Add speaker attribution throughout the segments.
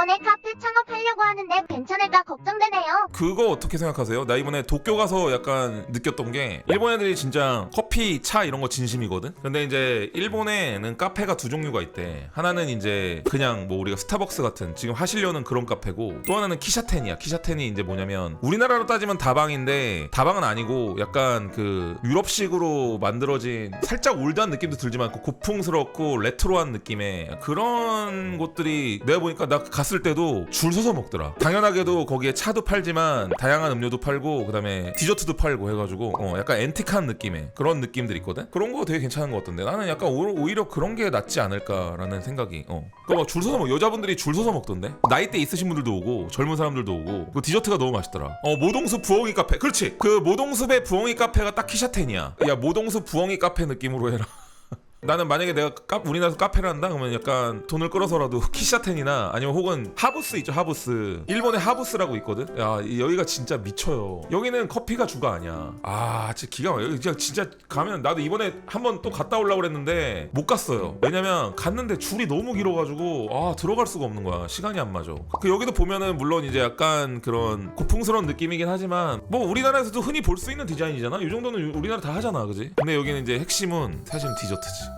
Speaker 1: 이번에 카페 창업하려고 하는데 괜찮을까 걱정되네요.
Speaker 2: 그거 어떻게 생각하세요? 나 이번에 도쿄 가서 약간 느꼈던 게 일본 애들이 진짜 커피, 차 이런 거 진심이거든. 근데 이제 일본에는 카페가 두 종류가 있대. 하나는 이제 그냥 뭐 우리가 스타벅스 같은 지금 하시려는 그런 카페고 또 하나는 키샤텐이야. 키샤텐이 이제 뭐냐면 우리나라로 따지면 다방인데 다방은 아니고 약간 그 유럽식으로 만들어진 살짝 올드한 느낌도 들지만 그 고풍스럽고 레트로한 느낌의 그런 곳들이 내가 보니까 나 갔을 때도 줄 서서 먹더라. 당연하게도 거기에 차도 팔지만 다양한 음료도 팔고 그다음에 디저트도 팔고 해가지고 어, 약간 앤틱한 느낌의 그런 느낌들 있거든. 그런 거 되게 괜찮은 것 같던데 나는 약간 오- 오히려 그런 게 낫지 않을까라는 생각이. 어. 그막줄 서서 먹 여자분들이 줄 서서 먹던데. 나이대 있으신 분들도 오고 젊은 사람들도 오고 그 디저트가 너무 맛있더라. 어 모동숲 부엉이 카페. 그렇지. 그 모동숲의 부엉이 카페가 딱 키샤텐이야. 야 모동숲 부엉이 카페 느낌으로 해라. 나는 만약에 내가 카, 우리나라에서 카페를 한다? 그러면 약간 돈을 끌어서라도 키샤텐이나 아니면 혹은 하부스 있죠 하부스. 일본에 하부스라고 있거든? 야 이- 여기가 진짜 미쳐요. 여기는 커피가 주가 아니야. 아 진짜 기가 막혀. 여기 진짜, 가면 나도 이번에 한번 또 갔다 오려고 그랬는데 못 갔어요. 왜냐면 갔는데 줄이 너무 길어가지고 아 들어갈 수가 없는 거야. 시간이 안 맞아. 그 여기도 보면은 물론 이제 약간 그런 고풍스러운 느낌이긴 하지만 뭐 우리나라에서도 흔히 볼 수 있는 디자인이잖아? 이 정도는 우리나라 다 하잖아 그지? 근데 여기는 이제 핵심은 사실은 디저트지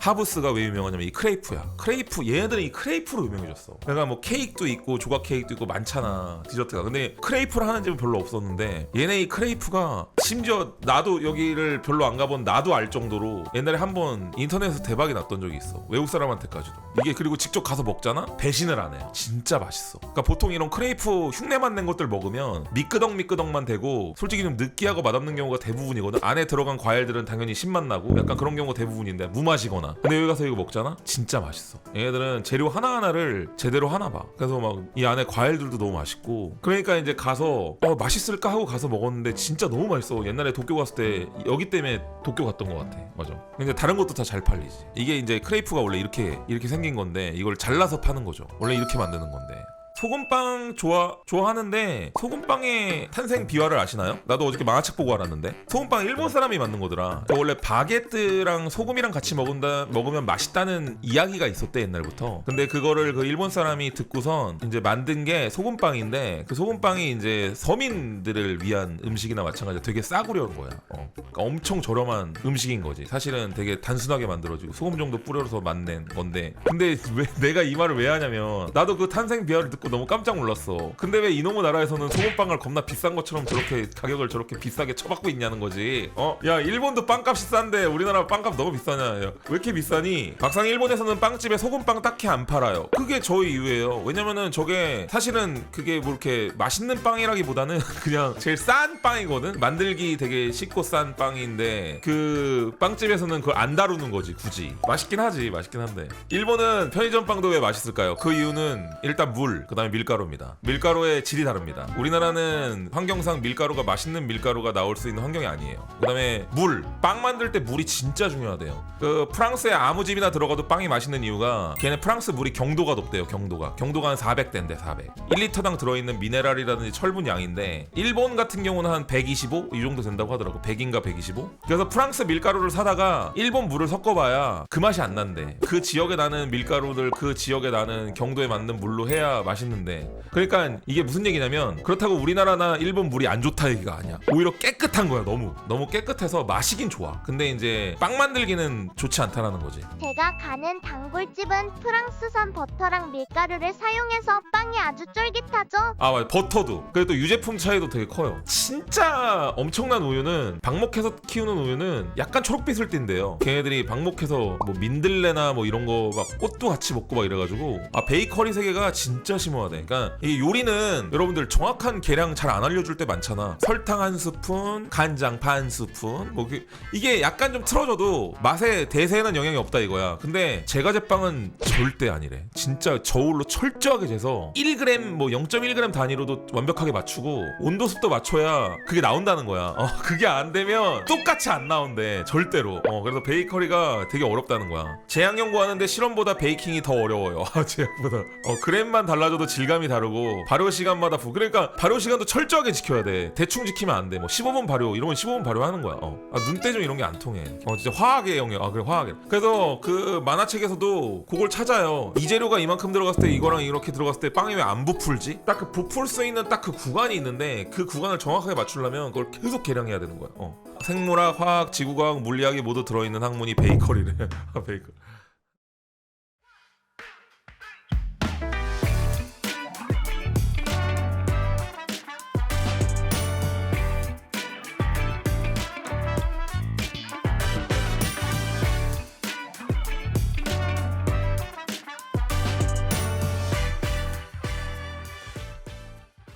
Speaker 2: 하부스가 왜 유명하냐면 이 크레이프야. 크레이프 얘네들은 이 크레이프로 유명해졌어. 내가 뭐 케이크도 있고 조각 케이크도 있고 많잖아 디저트가. 근데 크레이프를 하는 집은 별로 없었는데 얘네 이 크레이프가 심지어 나도 여기를 별로 안 가본 나도 알 정도로 옛날에 한번 인터넷에서 대박이 났던 적이 있어. 외국 사람한테까지도. 이게 그리고 직접 가서 먹잖아. 배신을 안 해요. 진짜 맛있어. 그러니까 보통 이런 크레이프 흉내만 낸 것들 먹으면 미끄덩 미끄덩만 되고 솔직히 좀 느끼하고 맛없는 경우가 대부분이거든. 안에 들어간 과일들은 당연히 신맛 나고 약간 그런 경우가 대부분인데 무맛이거나. 근데 여기 가서 이거 먹잖아. 진짜 맛있어. 얘네들은 재료 하나 하나를 제대로 하나 봐. 그래서 막 이 안에 과일들도 너무 맛있고. 그러니까 이제 가서 어 맛있을까 하고 가서 먹었는데 진짜 너무 맛있어. 옛날에 도쿄 갔을 때 여기 때문에 도쿄 갔던 것 같아. 맞아. 근데 다른 것도 다 잘 팔리지. 이게 이제 크레이프가 원래 이렇게 이렇게 생긴 건데 이걸 잘라서 파는 거죠. 원래 이렇게 만드는 건데. 소금빵 좋아 좋아하는데 소금빵의 탄생 비화를 아시나요? 나도 어저께 만화책 보고 알았는데 소금빵 일본 사람이 만든 거더라. 그 원래 바게트랑 소금이랑 같이 먹은다 먹으면 맛있다는 이야기가 있었대 옛날부터. 근데 그거를 그 일본 사람이 듣고선 이제 만든 게 소금빵인데 그 소금빵이 이제 서민들을 위한 음식이나 마찬가지로 되게 싸구려운 거야. 어. 그러니까 엄청 저렴한 음식인 거지. 사실은 되게 단순하게 만들어지고 소금 정도 뿌려서 만든 건데. 근데 왜 내가 이 말을 왜 하냐면 나도 그 탄생 비화를 듣고 너무 깜짝 놀랐어. 근데 왜 이놈의 나라에서는 소금빵을 겁나 비싼 것처럼 저렇게 가격을 저렇게 비싸게 쳐받고 있냐는 거지. 어? 야 일본도 빵값이 싼데 우리나라 빵값 너무 비싸냐? 야, 왜 이렇게 비싸니? 막상 일본에서는 빵집에 소금빵 딱히 안 팔아요. 그게 저희 이유예요. 왜냐면은 저게 사실은 그게 뭐 이렇게 맛있는 빵이라기보다는 그냥 제일 싼 빵이거든. 만들기 되게 쉽고 싼 빵인데 그 빵집에서는 그걸 안 다루는 거지 굳이. 맛있긴 하지, 맛있긴 한데. 일본은 편의점 빵도 왜 맛있을까요? 그 이유는 일단 물, 그다음 에 밀가루입니다. 밀가루의 질이 다릅니다. 우리나라는 환경상 밀가루가 맛있는 밀가루가 나올 수 있는 환경이 아니에요. 그다음에 물, 빵 만들 때 물이 진짜 중요하대요. 그 프랑스에 아무 집이나 들어가도 빵이 맛있는 이유가 걔네 프랑스 물이 경도가 높대요. 경도가. 경도가 한 400대인데 400. 1리터당 들어있는 미네랄이라든지 철분 양인데 일본 같은 경우는 한 125 이 정도 된다고 하더라고. 100인가 125. 그래서 프랑스 밀가루를 사다가 일본 물을 섞어봐야 그 맛이 안 난대. 그 지역에 나는 밀가루들 그 지역에 나는 경도에 맞는 물로 해야 맛있는 데. 그러니까 이게 무슨 얘기냐면 그렇다고 우리나라나 일본 물이 안 좋다 얘기가 아니야. 오히려 깨끗한 거야 너무. 너무 깨끗해서 마시긴 좋아. 근데 이제 빵 만들기는 좋지 않다라는 거지.
Speaker 1: 제가 가는 단골집은 프랑스산 버터랑 밀가루를 사용해서 빵이 아주 쫄깃하죠?
Speaker 2: 아 맞아 버터도 그리고 또 유제품 차이도 되게 커요 진짜 엄청난 우유는 방목해서 키우는 우유는 약간 초록빛을 띈대요 걔네들이 방목해서 뭐 민들레나 뭐 이런 거 막 꽃도 같이 먹고 막 이래가지고 아 베이커리 세계가 진짜 심 오하대 그러니까 이 요리는 여러분들 정확한 계량 잘 안 알려줄 때 많잖아. 설탕 한 스푼 간장 반 스푼 뭐 그- 이게 약간 좀 틀어져도 맛에 대세에는 영향이 없다 이거야. 근데 제가 제빵은 절대 아니래. 진짜 저울로 철저하게 재서 1g 뭐 0.1g 단위로도 완벽하게 맞추고 온도 습도 맞춰야 그게 나온다는 거야. 어 그게 안 되면 똑같이 안 나온대 절대로. 어 그래서 베이커리가 되게 어렵다는 거야. 제약 연구하는데 실험보다 베이킹이 더 어려워요. 아 제약보다. 어 그램만 달라져도 질감이 다르고 발효 시간마다 부 그러니까 발효 시간도 철저하게 지켜야 돼. 대충 지키면 안 돼. 뭐 15분 발효 이러면 15분 발효하는 거야. 어. 아, 눈대중 이런 게 안 통해. 어 진짜 화학의 영역. 아 그래 화학의. 그래서 그 만화책에서도 그걸 찾아요. 이 재료가 이만큼 들어갔을 때 이거랑 이렇게 들어갔을 때 빵이 왜 안 부풀지? 딱 그 부풀 수 있는 딱 그 구간이 있는데 그 구간을 정확하게 맞추려면 그걸 계속 계량해야 되는 거야. 어. 생물학 화학 지구과학 물리학이 모두 들어있는 학문이 베이커리래. 아 베이커